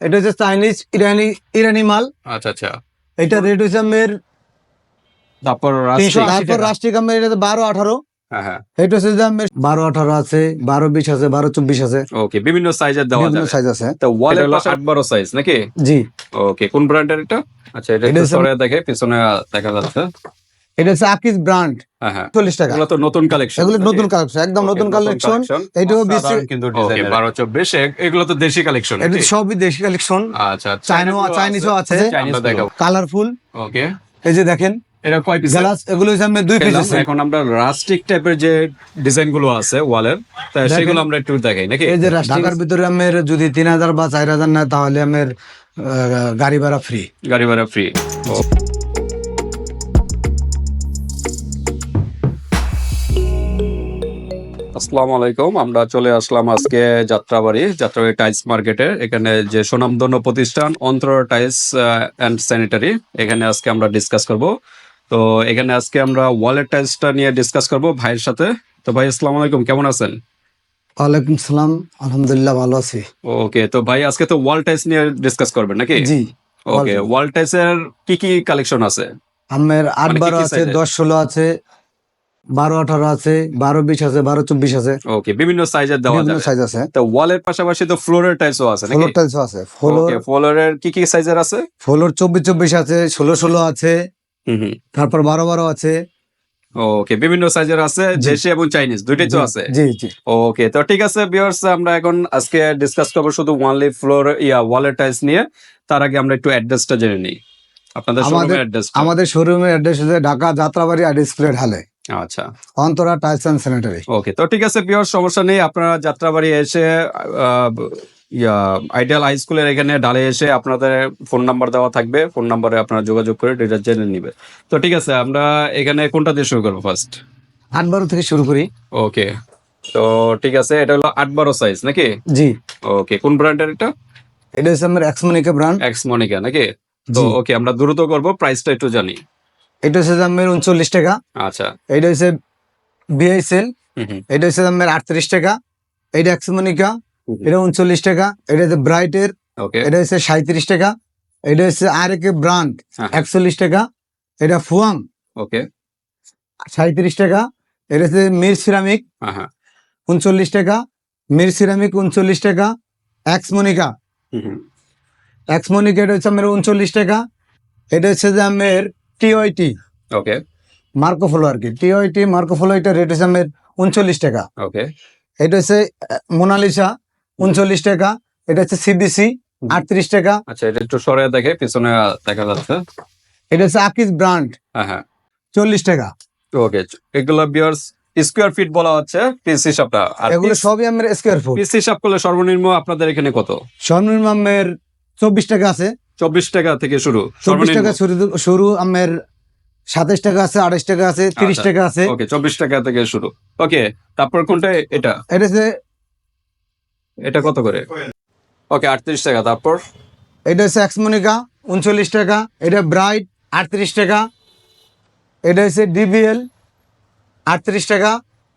এটা হচ্ছে চাইনিজ ইরানি ইরানি মাল। আচ্ছা আচ্ছা। এটা রেট হচ্ছে আমের তারপর তিনশো রাষ্ট্রীয়- তারপর এটা বারো আঠারো। হ্যাঁ হ্যাঁ। এটা হচ্ছে যে আমের বারো আঠারো আছে বারো বিশ আছে বারো চব্বিশ আছে। ওকে বিভিন্ন সাইজের দেওয়া বিভিন্ন সাইজ আছে। তো ওয়ালের হলো আট বারো সাইজ নাকি? জি। ওকে কোন ব্র্যান্ডের এটা? আচ্ছা এটা সরে দেখে পিছনে দেখা যাচ্ছে। এটা হচ্ছে আকিস ব্র্যান্ড হ্যাঁ চল্লিশ টাকা। এগুলো তো নতুন কালেকশন এগুলো নতুন কালেকশন একদম নতুন কালেকশন এটাও বেশি কিন্তু ওকে বারো চব্বিশ এগুলো তো দেশি কালেকশন এটা সবই দেশি কালেকশন আচ্ছা চাইনো চাইনিজও আছে কালারফুল ওকে এই যে দেখেন এটা কয় পিস গ্লাস এগুলো দুই পিস আছে এখন আমরা রাস্টিক টাইপের যে ডিজাইনগুলো আছে ওয়ালের তা সেগুলো আমরা একটু দেখাই নাকি? এই যে ঢাকার ভিতরে আমের যদি তিন হাজার বা চার হাজার নেয় তাহলে আমের আহ, গাড়ি ভাড়া ফ্রি গাড়ি ভাড়া ফ্রি আসসালামু আলাইকুম। আমরা চলে আসলাম আজকে যাত্রাবাড়ি যাত্রাবাড়ি টাইলস মার্কেটে এখানে যে সুনামধন্য প্রতিষ্ঠান অন্তর টাইলস অ্যান্ড স্যানিটারি এখানে আজকে আমরা ডিসকাস করব। তো এখানে আজকে আমরা ওয়ালের টাইলসটা নিয়ে ডিসকাস করব ভাইয়ের সাথে। তো ভাই আসসালামু আলাইকুম কেমন আছেন? ওয়ালাইকুম সালাম আলহামদুলিল্লাহ ভালো আছি। ওকে তো ভাই আজকে তো ওয়াল টাইলস নিয়ে ডিসকাস করবেন নাকি? জি ওকে ওয়াল টাইলসের কি কি কালেকশন আছে? আমের আট মানে বারো আছে দশ ষোলো আছে বারো আঠারো আছে বারো বিশ আছে বারো চব্বিশ আছে। ওকে বিভিন্ন সাইজের দেওয়া বিভিন্ন সাইজ আছে। তো ওয়ালের পাশাপাশি তো ফ্লোরের টাইলসও আছে ফ্লোর টাইলসও আছে। ফ্লোর ফ্লোরের কি কি সাইজের আছে? ফ্লোর চব্বিশ চব্বিশ আছে ষোলো ষোলো আছে। হুম হুম। তারপর বারো বারো আছে। ওকে বিভিন্ন সাইজের আছে জি। দেশি এবং চাইনিজ দুইটাই তো আছে? জি জি। ওকে তো ঠিক আছে ভিউয়ার্স আমরা এখন আজকে ডিসকাস করব শুধু ওয়ানলি ফ্লোর ইয়া ওয়ালের টাইলস নিয়ে। তার আগে আমরা একটু অ্যাড্রেসটা জেনে নিই। আপনাদের আমাদের- শোরুমের অ্যাড্রেস আমাদের শোরুমের অ্যাড্রেস হচ্ছে ঢাকা যাত্রাবাড়ি আর ডিসপ্লে ঢালে। আচ্ছা। Antara tiles and sanitary. Okay তো ঠিক আছে পিওর সমস্যা নেই। আপনারা যাত্রাবাড়ি এসে আইডিয়াল হাই স্কুলের এখানে ডালে এসে আপনাদের ফোন নাম্বার দেওয়া থাকবে। ফোন নাম্বারে আপনারা যোগাযোগ করে ডিটেলস জেনে নিবে তো ঠিক আছে আমরা এখানে কোনটা দিয়ে শুরু করব ফার্স্ট আট বারো থেকে শুরু করি। ওকে তো ঠিক আছে এটা হলো আট বারো সাইজ নাকি? জি। ওকে কোন ব্র্যান্ডের এটা? এটা হচ্ছে আমার এক্সমনিকা ব্র্যান্ড এক্স মনিকা নাকি? তো ওকে আমরা দ্রুত করব প্রাইসটা একটু জানি। এটা হচ্ছে আমার উনচল্লিশ টাকা। আচ্ছা। এটা হচ্ছে বিআইসেল হুম হুম। এটা হচ্ছে আমার আটত্রিশ টাকা। এটা এক্সমনিকা এটা উনচল্লিশ টাকা। এটা হচ্ছে ব্রাইটের। ওকে। এটা হচ্ছে সাঁত্রিশ টাকা। এটা হচ্ছে আর একে ব্র্যান্ড। হ্যাঁ। একচল্লিশ টাকা। এটা ফুয়াং। ওকে। সাঁত্রিশ টাকা। এটা হচ্ছে মির সিরামিক। হ্যাঁ হ্যাঁ। উনচল্লিশ টাকা। মির সিরামিক উনচল্লিশ টাকা। হুম এক্সমনিকা এটা হচ্ছে আমার উনচল্লিশ টাকা। এটা হচ্ছে যে আমার টিওআইটি ওকে মার্কোফলো আর কি। টিওআইটি মার্কোফলো এটা রেট হচ্ছে আমার উনচল্লিশ টাকা। ওকে এটা হচ্ছে মোনালিসা উনচল্লিশ টাকা। এটা হচ্ছে সিবিসি আটত্রিশ টাকা। আচ্ছা এটা একটু সরে দেখে পিছনে দেখা যাচ্ছে। এটা হচ্ছে আকিস ব্র্যান্ড। হ্যাঁ হ্যাঁ। চল্লিশ টাকা। ওকে এগুলো বিয়ার্স স্কোয়ার ফিট বলা হচ্ছে পিস হিসাবটা আর এগুলো সবই আমার স্কোয়ার ফুট পিস হিসাব করলে সর্বনিম্ন আপনাদের এখানে কত? সর্বনিম্ন আমের চব্বিশ টাকা আছে। চব্বিশ টাকা থেকে শুরু চব্বিশ টাকা শুরু শুরু আমের সাতাইশ টাকা আছে আঠাইশ টাকা আছে তিরিশ আচ্ছা। টাকা আছে। ওকে চব্বিশ টাকা থেকে শুরু। ওকে তারপর কোনটা? এটা। এটা এটা কত করে? ওকে আটত্রিশ টাকা তারপর? এটা হচ্ছে এক্সমনিকা উনচল্লিশ টাকা। এটা ব্রাইট আটত্রিশ টাকা। এটা হচ্ছে ডিবিএল আটত্রিশ টাকা।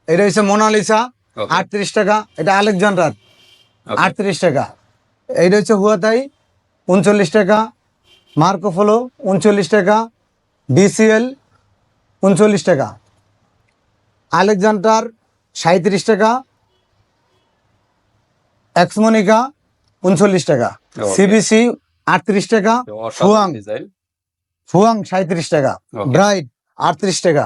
এটা হচ্ছে মোনালিসা আটত্রিশ টাকা। এটা আলেকজান্ডার আটত্রিশ টাকা। এইটা হচ্ছে হুয়াতাই উনচল্লিশ টাকা মার্কোফলো উনচল্লিশ টাকা বিসিএল উনচল্লিশ টাকা আলেকজান্ডার সাঁত্রিশ টাকা এক্সমনিকা উনচল্লিশ টাকা. সিবিসি আটত্রিশ টাকা ফুয়াং। ফুয়াং সাঁত্রিশ টাকা ব্রাইট আটত্রিশ টাকা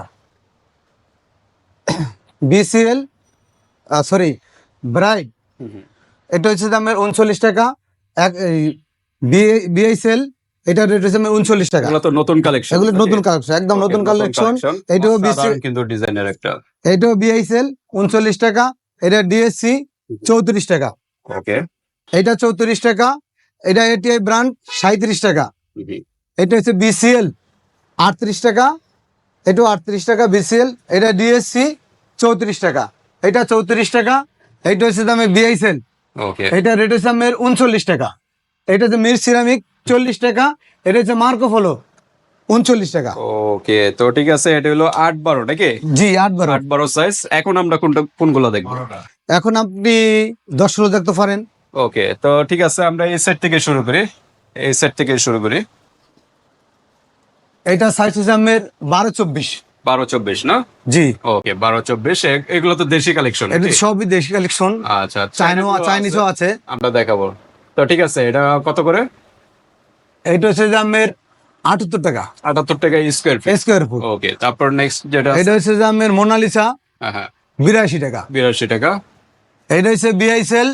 বিসিএল সরি ব্রাইট। এটা হচ্ছে দামের উনচল্লিশ টাকা এক বিআইসেল এটা রেট হচ্ছে আমার উনচল্লিশ টাকা। এগুলো তো নতুন কালেকশন এগুলো নতুন কালেকশন একদম নতুন কালেকশন এটাও বেশি কিন্তু ডিজাইনের একটা। এটাও বিআইসেল উনচল্লিশ টাকা। এটা ডিএসসি চৌত্রিশ টাকা। ওকে এটা চৌত্রিশ টাকা। এটা এটিআই ব্র্যান্ড সাঁত্রিশ টাকা। এটা হচ্ছে বিসিএল আটত্রিশ টাকা। এটাও আটত্রিশ টাকা বিসিএল এটা ডিএসসি চৌত্রিশ টাকা। এটা চৌত্রিশ টাকা। এটা হচ্ছে দামে বিআইসেল ওকে এটা রেট হচ্ছে আমের উনচল্লিশ টাকা। এটা হচ্ছে মির সিরামিক চল্লিশ টাকা। এটা হচ্ছে মার্কো ফলো উনচল্লিশ টাকা। ওকে তো ঠিক আছে এটা হলো আট বারো নাকি? জি আট বারো। আট বারো সাইজ এখন আমরা কোনটা কোনগুলো দেখব? এখন আপনি দশ ষোলো দেখতে পারেন। ওকে তো ঠিক আছে আমরা এই সেট থেকে শুরু করি। এই সেট থেকে শুরু করি। এটা সাইজ হচ্ছে আমার বারো চব্বিশ। বারো চব্বিশ না? জি। ওকে বারো চব্বিশ এগুলো তো দেশি কালেকশন সবই দেশি কালেকশন আচ্ছা চাইনিজও আছে। আমরা দেখাবো। তো ঠিক আছে এটা কত করে? এটা হচ্ছে যে আমার আটাত্তর টাকা। আটাত্তর টাকা square feet square foot okay তারপর নেক্সট যেটা এটা হচ্ছে যে আমার মোনালিসা হ্যাঁ হ্যাঁ। বিরাশি টাকা। বিরাশি টাকা। এটা হচ্ছে বিআইসেল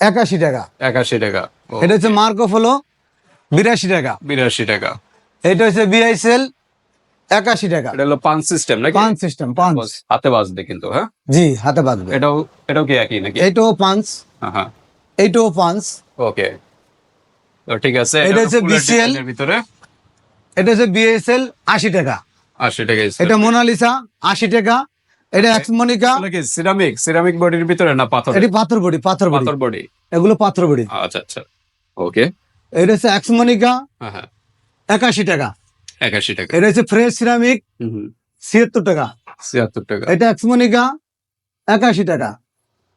একাশি টাকা। একাশি টাকা। এটা হচ্ছে মার্কো হলো বিরাশি টাকা। বিরাশি টাকা। এটা হচ্ছে বিআইসেল একাশি টাকা। এটা হলো পাঁচ সিস্টেম নাকি? পাঁচ সিস্টেম পাঁচ হাতে বাজবে কিন্তু হ্যাঁ? জি হাতে বাঁধবে। এটাও এটাও কি একই নাকি? এইটাও পাঁচ এইটাও পাঁচ। ওকে তো ঠিক আছে এটা হচ্ছে এর ভিতরে। এটা হচ্ছে বিএসএল আশি টাকা। আশি টাকা এটা মোনালিসা আশি টাকা। এটা এক্সমনিকা। কি সিরামিক সিরামিক বডির ভিতরে না পাথর এটি পাথর বডি পাথর বডি। পাথর বডি। এগুলো পাথর বডি। আচ্ছা আচ্ছা। ওকে এটা হচ্ছে এক্সমনিকা। হ্যাঁ একাশি টাকা। একাশি টাকা। এটা হচ্ছে ফ্রেশ সিরামিক ছিয়াত্তর টাকা। ছিয়াত্তর টাকা। এটা এক্সমনিকা। একাশি টাকা।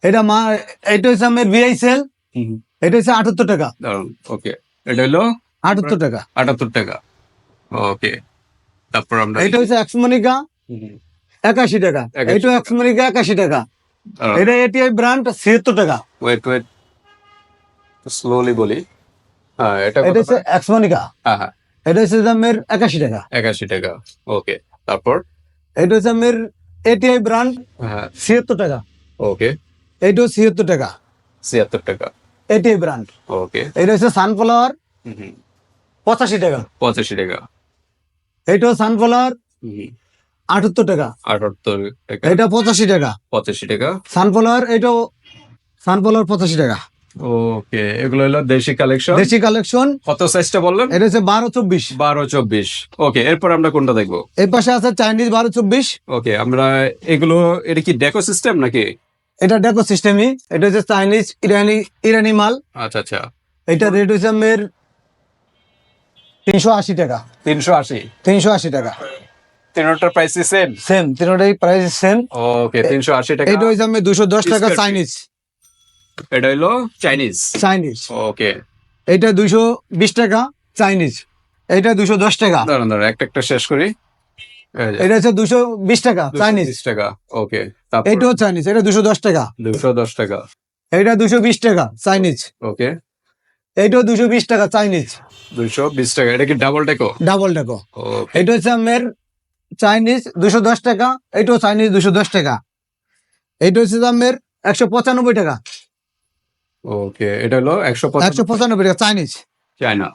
এটা মা এটা হচ্ছে আমার বিআইসেল হুম হুম, এটা হচ্ছে আটাত্তর টাকা। দারুণ ওকে এটা হলো আটাত্তর টাকা। আটাত্তর টাকা। ওকে তারপর আমরা এটা হচ্ছে হুম, একাশি টাকা। 81 এটা এক্সমনিকা একাশি টাকা। এটা এটিআই ব্র্যান্ড ছিয়াত্তর টাকা। ওয়েট ওয়েট স্লোলি বলি। হ্যাঁ এটা এটা হচ্ছে এক্সমনিকা হ্যাঁ হ্যাঁ। এটা হচ্ছে দামের একাশি টাকা। একাশি টাকা। ওকে তারপর? এটা হচ্ছে আমার এটিআই ব্র্যান্ড হ্যাঁ। ছিয়াত্তর টাকা। ওকে এইটাও ছিয়াত্তর টাকা। ছিয়াত্তর টাকা। এটিআই ব্র্যান্ড ওকে এটা হচ্ছে সানফ্লাওয়ার পঁচাশি টাকা। পঁচাশি টাকা। এইটাও সানফ্লাওয়ার আটাত্তর টাকা। আটাত্তর টাকা। এটা পঁচাশি টাকা। পঁচাশি টাকা। সানফ্লাওয়ার এটাও সানফ্লাওয়ার পঁচাশি টাকা। ওকে এগুলো হলো দেশি কালেকশন দেশি কালেকশন কত সাইজটা বললেন? এটা হচ্ছে বারো চব্বিশ। বারো চব্বিশ। ওকে এরপর আমরা কোনটা দেখব? এই পাশে আছে চাইনিজ বারো চব্বিশ। ওকে আমরা এগুলো এটা কি ডেকো সিস্টেম নাকি? এটা দেখো সিস্টেমই এটা হচ্ছে চাইনিজ ইরানি ইরানি মাল। আচ্ছা আচ্ছা। এটা রেট হচ্ছে আমার তিনশো আশি টাকা। তিনশো আশি? তিনশো আশি টাকা। তিনটার প্রাইস সেম সেম তিনটাই প্রাইস সেম ওকে তিনশো আশি টাকা। এটা হচ্ছে আমি দুশো দশ টাকা চাইনিজ এটা হলো চাইনিজ চাইনিজ ওকে এটা দুশো বিশ টাকা চাইনিজ এটা দুশো দশ টাকা। দাঁড়ান দাঁড়ান একটা একটা শেষ করি। এটা হচ্ছে দুশো বিশ টাকা চাইনিজ টাকা ওকে এটাও চাইনিজ এটা দুশো দশ টাকা। দুশো দশ টাকা। এটা দুশো বিশ টাকা চাইনিজ ওকে এটাও দুশো বিশ টাকা চাইনিজ দুশো বিশ টাকা এটা কি ডাবল ডেকো ডাবল টাকা এটা হচ্ছে আমার চাইনিজ দুশো দশ টাকা এটাও চাইনিজ দুশো দশ টাকা। এটা হচ্ছে আমার একশো পঁচানব্বই টাকা। ওকে এটা হলো একশো একশো পঁচানব্বই টাকা চাইনিজ চাইনা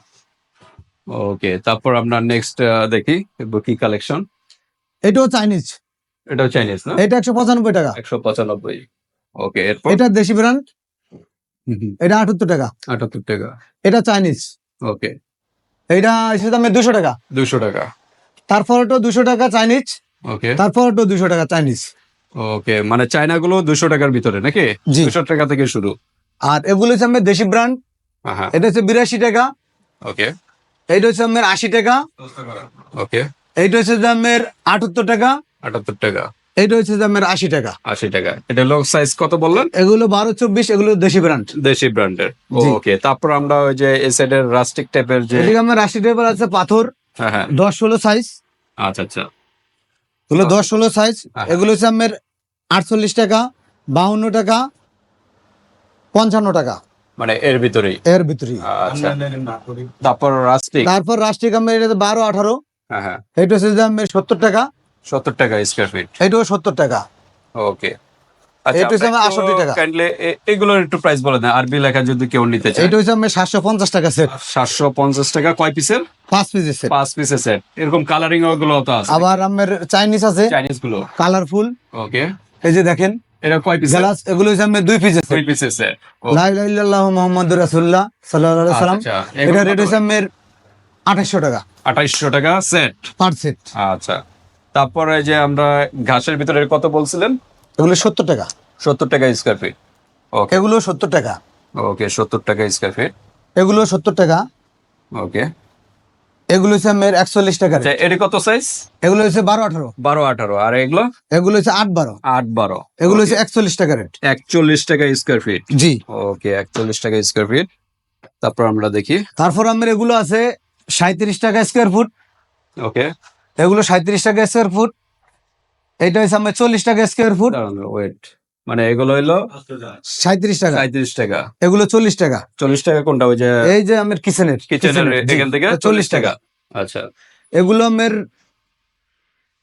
ওকে তারপর আমরা নেক্সট দেখি কি কালেকশন এটাও চাইনিজ এটাও চাইনিজ না? এটা একশো পঁচানব্বই টাকা। একশো পঁচানব্বই। ওকে এরপর? এটা দেশি ব্র্যান্ড এটা আটাত্তর টাকা। আটাত্তর টাকা। এটা চাইনিজ ওকে এটা হচ্ছে দামের দুশো টাকা। দুশো টাকা। তারপর ওটা দুশো টাকা চাইনিজ ওকে তারপর ওটা দুশো টাকা চাইনিজ ওকে মানে চায়না গুলো দুশো টাকার ভিতরে নাকি। দুশো টাকা থেকে শুরু। আর এগুলো হচ্ছে দেশি ব্র্যান্ড হ্যাঁ এটা হচ্ছে বিরাশি টাকা। ওকে এইটা হচ্ছে আমার আশি টাকা। ওকে এইটা হচ্ছে দামের আটাত্তর টাকা। আটাত্তর টাকা। এইটা হচ্ছে দামের আশি টাকা। আশি টাকা। এটা লোক সাইজ কত বললেন? এগুলো বারো চব্বিশ এগুলো দেশি ব্র্যান্ড দেশি ব্র্যান্ডের ওকে তারপর আমরা ওই যে এ সাইডের রাস্টিক টাইপের যে এদিকে আমার আশি টাকা আছে পাথর। হ্যাঁ হ্যাঁ। দশ ষোলো সাইজ আচ্ছা আচ্ছা। এগুলো দশ ষোলো সাইজ হ্যাঁ। এগুলো হচ্ছে আমার আটচল্লিশ টাকা বাউন্ন টাকা পঞ্চান্ন টাকা। মানে এর ভিতরেই? এর ভিতরে আচ্ছা। তারপর রাস্টিক তারপর রাষ্ট্রিক আমার এটা বারো আঠারো। এটা হচ্ছে দামের সত্তর টাকা। সত্তর টাকা স্কোয়ার ফিট এটাও সত্তর টাকা। ওকে এটা হচ্ছে আমার 68 টাকা। কাইন্ডলি এগুলোর একটু প্রাইস বলে দেন। আরবি লেখা যদি কেউ নিতে চায়। এটা হচ্ছে আমার সাতশো পঞ্চাশ টাকা সেট সাতশো পঞ্চাশ টাকা কয় পিসের পাঁচ পিসের সেট পাঁচ পিসের সেট এরকম কালারিং ওগুলো তো আছে। আবার আমার চাইনিজ আছে। চাইনিজগুলো। কালারফুল ওকে এই যে দেখেন এটা কয় পিস গ্লাস এগুলো হচ্ছে আমার দুই পিসের দুই সেট সাল্লাম আচ্ছা, এটা রেট হচ্ছে আমার আঠাশশো টাকা। আঠাইশশো টাকা সেট পার সেট আচ্ছা। তারপরে যে আমরা ঘাসের ভিতরে কত বলছিলেন? এগুলো সত্তর টাকা। সত্তর টাকা স্কোয়ার ফিট ওকে এগুলো সত্তর টাকা। ওকে সত্তর টাকা স্কোয়ার ফিট এগুলো সত্তর টাকা। ওকে এগুলো হচ্ছে আমের একচল্লিশ টাকা আচ্ছা এটি কত সাইজ এগুলো হচ্ছে বারো আঠারো। বারো আঠারো। আর এগুলো? এগুলো হচ্ছে আট বারো। আট বারো। এগুলো হচ্ছে একচল্লিশ টাকা রেট একচল্লিশ টাকা স্কোয়ার ফিট জি। ওকে একচল্লিশ টাকা স্কোয়ার ফিট তারপর আমরা দেখি। তারপর আমার এগুলো আছে সাঁত্রিশ টাকা স্কোয়ার ফুট ওকে এগুলো সাঁত্রিশ টাকা স্কোয়ার ফুট এটা হচ্ছে আমার চল্লিশ টাকা স্কোয়ার ফুট ওয়েট মানে এগুলো হইল সাঁত্রিশ টাকা। সাঁত্রিশ টাকা। এগুলো চল্লিশ টাকা। চল্লিশ টাকা কোনটা ওই যে এই যে আমার কিচেনের কিচেনের এখান থেকে? চল্লিশ টাকা। আচ্ছা। এগুলো আমার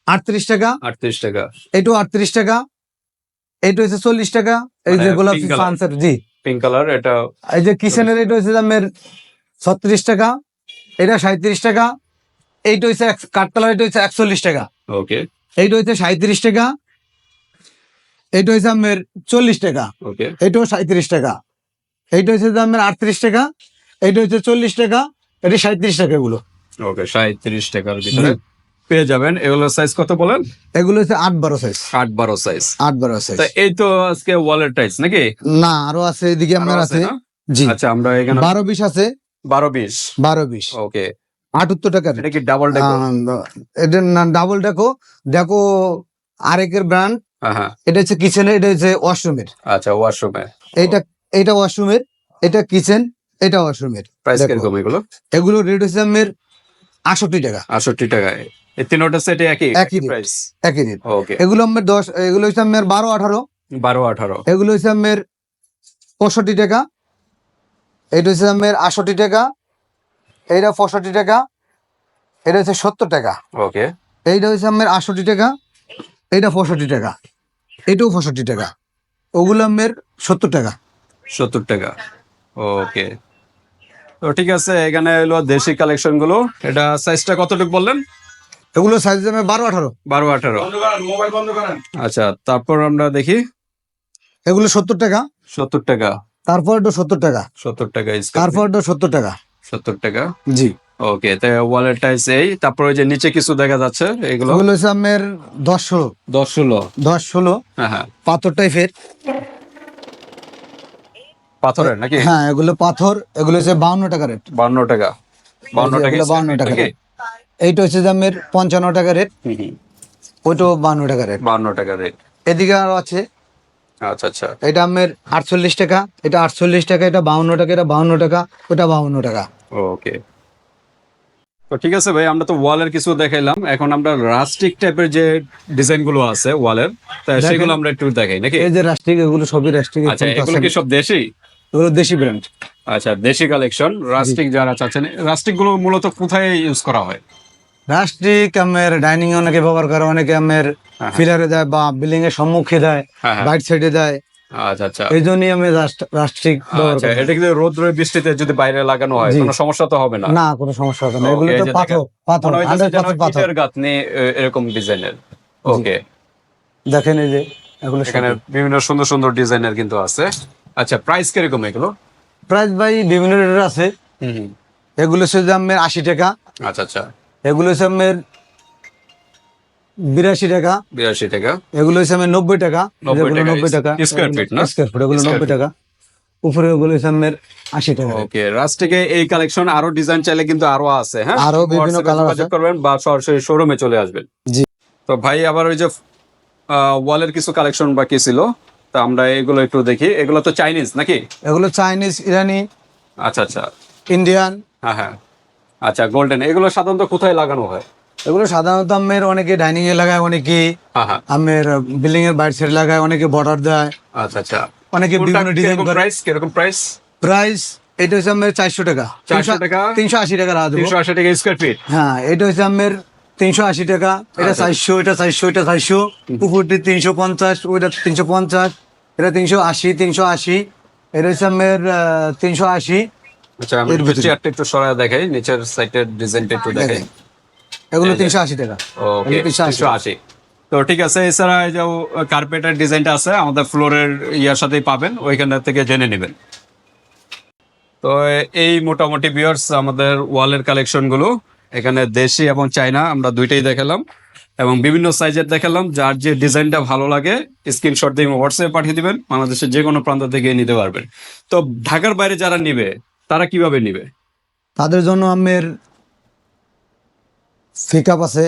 আটত্রিশ টাকা। আটত্রিশ টাকা। এটাও আটত্রিশ টাকা। এটা হচ্ছে চল্লিশ টাকা। এই যে মানে গোলাপি ফান্সার জি। পিঙ্ক কালার এটা এই যে কিচেনের এটা হচ্ছে আমার ছত্রিশ টাকা। এটা সাঁত্রিশ টাকা এইটা হচ্ছে এক- কাঠ কালার এটা হচ্ছে একচল্লিশ টাকা। ওকে এইটা হচ্ছে সাঁত্রিশ টাকা এইটা হচ্ছে আমার চল্লিশ টাকা। ওকে এটাও সাঁত্রিশ টাকা। এইটা হচ্ছে দামের আটত্রিশ টাকা এইটা হচ্ছে চল্লিশ টাকা এটা সাঁত্রিশ টাকা এগুলো। ওকে সাঁত্রিশ টাকার ভিতরে পেয়ে যাবেন। এগুলোর সাইজ কত বলেন? এগুলো হচ্ছে আট বারো সাইজ আট বারো সাইজ আট বারো সাইজ এই তো আজকে ওয়ালের টাইস নাকি? না আরও আছে এদিকে আপনার আছে? জি। আচ্ছা আমরা এখানে বারো বিশ আছে। বারো বিশ বারো বিশ ওকে আটাত্তর টাকার এটা কি ডাবল ডেকো এটা ডাবল দেখো দেখো আরেকের ব্র্যান্ড হ্যাঁ এটা হচ্ছে কিচেনের এটা হচ্ছে ওয়াশরুমের আচ্ছা ওয়াশরুমে এইটা এটা ওয়াশরুমের এটা কিচেন এটা ওয়াশরুমের প্রাইস কীরকম এগুলো? এগুলো রেট হচ্ছে আমার আটষট্টি টাকা। আটষট্টি টাকায় এই তিনোটা সেটে একই? একই প্রাইস একই রেট ওকে এগুলো আমার দশ এগুলো হচ্ছে আমার বারো আঠারো বারো আঠারো এগুলো হচ্ছে আমার পঁয়ষট্টি টাকা। এটা হচ্ছে আমার আটষট্টি টাকা এইটা পঁয়ষট্টি টাকা এটা হচ্ছে সত্তর টাকা। ওকে। এইটা হচ্ছে আমের আষট্টি টাকা এইটা পঁয়ষট্টি টাকা এটাও পঁয়ষট্টি টাকা ওগুলো আমের সত্তর টাকা। সত্তর টাকা। ওকে। তো ঠিক আছে এখানে হলো দেশি কালেকশনগুলো। এটা সাইজটা কতটুকু বললেন? এগুলো সাইজ আমার বারো আঠারো। বারো আঠারো। আচ্ছা তারপর আমরা দেখি। এগুলো সত্তর টাকা। সত্তর টাকা। তারপর এটা সত্তর টাকা। সত্তর টাকা তারপর এটা সত্তর টাকা। সত্তর টাকা? জি। ওকে তাই ওয়ালের টাইস এই তারপর ওই যে নিচে কিছু দেখা যাচ্ছে এগুলো? এগুলো হচ্ছে আমার দশ ষোলো। দশ ষোলো? দশ ষোলো। হ্যাঁ হ্যাঁ। পাথর টাইপের পাথরের নাকি? হ্যাঁ এগুলো পাথর এগুলো হচ্ছে বাউন্ন টাকা রেট বান্ন টাকা। বান্ন টাকা 52 টাকা এইটা হচ্ছে দামের পঞ্চান্ন টাকা রেট। ওইটাও বাউন্ন টাকা রেট বান্ন টাকা রেট এদিকে আরও আছে। আচ্ছা আচ্ছা। এটা আমের আটচল্লিশ টাকা এটা আটচল্লিশ টাকা এটা বাউন্ন টাকা এটা বাউন্ন টাকা ওটা বাউন্ন টাকা। ওকে। তো ঠিক আছে ভাই আমরা তো ওয়ালের কিছু দেখাইলাম। এখন আমরা রাস্টিক টাইপের যে ডিজাইনগুলো আছে ওয়ালের তা সেগুলো আমরা একটু দেখাই নাকি? এই যে রাষ্ট্রিক এগুলো সবই রাষ্ট্রিক আচ্ছা এগুলো কি সব দেশি? এগুলো দেশি ব্র্যান্ড আচ্ছা দেশি কালেকশন রাস্টিক যারা চাচ্ছেন রাস্টিকগুলো মূলত কোথায় ইউজ করা হয়? রাষ্ট্রিক আমের ডাইনিং অনেকে ব্যবহার করে অনেকে আমের হ্যাঁ। ফিলারে দেয় বা বিল্ডিং এর সম্মুখে দেয় হ্যাঁ হ্যাঁ। বাইট সাইডে দেয়। আচ্ছা আচ্ছা। এই জন্যই আমি রাষ্ট্রিক আচ্ছা করি। এটা কিন্তু রোদ্রে বৃষ্টিতে যদি বাইরে লাগানো হয় কোনো সমস্যা তো হবে না। না কোনো সমস্যা হবে না। এগুলো তো পাথর পাথর হইতেছে হান্ড্রেড যেন পাথর পাথর। গাঁথনি এ- এরকম ডিজাইনের। ওকে দেখেন এই যে এগুলো এখানে বিভিন্ন সুন্দর সুন্দর ডিজাইনের কিন্তু আছে। আচ্ছা প্রাইস কীরকম এগুলো? প্রাইস ভাই বিভিন্ন রেটের আছে। এগুলো আশি টাকা। আচ্ছা আচ্ছা। এগুলো হচ্ছে আমের বিরাশি টাকা। বিরাশি টাকা। এগুলো হচ্ছে নব্বই টাকা। 90 যেগুলো টাকা, নব্বই টাকা। স্কোয়ার ফিট না? স্কোয়ার ফিট এগুলো নব্বই টাকা। উপরে ওগুলো আমার আশি টাকা। ওকে রাস্টিকে এই কালেকশন আরও ডিজাইন চাইলে কিন্তু আরও আছে হ্যাঁ? আরও বিভিন্ন যোগাযোগ আছে। করবেন বা সরাসরি শোরুমে চলে আসবেন। জি। তো ভাই আবার ওই যে ওয়ালের কিছু কালেকশন বাকি ছিল তা আমরা এগুলো একটু দেখি। এগুলো তো চাইনিজ নাকি? এগুলো চাইনিজ ইরানি আচ্ছা আচ্ছা। ইন্ডিয়ান হ্যাঁ হ্যাঁ। আচ্ছা গোল্ডেন এগুলো সাধারণত কোথায় লাগানো হয়? এগুলো সাধারণত আমের অনেকে ডাইনিং এ লাগায় অনেকে হ্যাঁ হ্যাঁ। আমের বিল্ডিং এর বাইরে সাইড লাগায় অনেকে বর্ডার দেয়। আচ্ছা আচ্ছা। অনেকে বিভিন্ন ডিজাইন করে। প্রাইস কীরকম প্রাইস প্রাইস এটা হচ্ছে আমের চারশো টাকা। 400 টাকা? তিনশো আশি টাকা রাখা তিনশো আশি টাকা স্কোয়ার ফিট হ্যাঁ এটা হচ্ছে আমের তিনশো আশি টাকা। এটা আচ্ছা। চারশো এটা চারশো এটা চারশো। উপরটি তিনশো পঞ্চাশ ওইটা তিনশো পঞ্চাশ। এটা তিনশো আশি তিনশো আশি। এটা হচ্ছে আমের তিনশো আশি। আচ্ছা আমি এর ভিতরে। চেয়ারটা একটু সরায় দেখাই নিচের সাইডের ডিজাইনটা একটু দেখাই। এগুলো তিনশো আশি টাকা। ওকে তিনশো আশি তো ঠিক আছে এছাড়া এই যে কার্পেটের ডিজাইনটা আছে আমাদের ফ্লোরের ইয়ার সাথেই পাবেন ওইখান থেকে জেনে নেবেন। তো এই মোটামুটি বিয়ার্স আমাদের ওয়ালের কালেকশনগুলো এখানে দেশি এবং চাইনা আমরা দুইটাই দেখালাম। এবং বিভিন্ন সাইজের দেখালাম যার যে ডিজাইনটা ভালো লাগে স্ক্রিনশট দিয়ে হোয়াটসঅ্যাপে পাঠিয়ে দিবেন বাংলাদেশের যে কোনো প্রান্ত থেকে নিতে পারবেন। তো ঢাকার বাইরে যারা নিবে তারা কীভাবে নিবে? তাদের জন্য আমের পিকআপ আছে।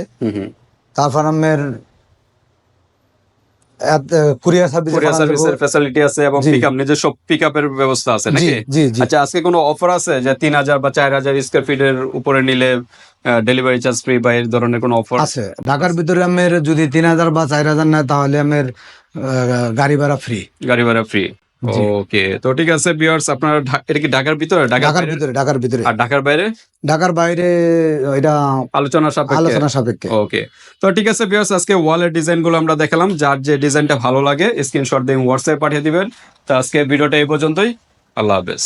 তারপর আমের কুরিয়ার সার্ভিস কোরিয়ার সার্ভিসের ফ্যাসিলিটি আছে এবং জি। পিকআপ নিজস্ব পিকআপের ব্যবস্থা আছে নাকি? আচ্ছা আজকে কোনো অফার আছে যে তিন হাজার বা স্কোয়ার ফিটের উপরে নিলে ডেলিভারি চার্জ ফ্রি বা এই ধরনের কোনো অফার আছে। ঢাকার ভিতরে আমের যদি তিন হাজার বা চার হাজার নেয় তাহলে আমের গাড়ি ভাড়া ফ্রি গাড়ি ভাড়া ফ্রি। ওকে তো ঠিক আছে ভিউয়ার্স আপনার এটা কি ঢাকার ভিতরে? ঢাকার ভিতরে ঢাকার ভিতরে। আর ঢাকার বাইরে? ঢাকার বাইরে এটা আলোচনা সাপেক্ষে। আলোচনা সাপেক্ষে। ওকে তো ঠিক আছে ভিউয়ার্স আজকে ওয়ালের ডিজাইনগুলো আমরা দেখালাম। যার যে ডিজাইনটা ভালো লাগে স্ক্রিনশট দিয়ে হোয়াটসঅ্যাপে পাঠিয়ে দিবেন। তো আজকে ভিডিওটা এই পর্যন্তই। আল্লাহ হাফেজ।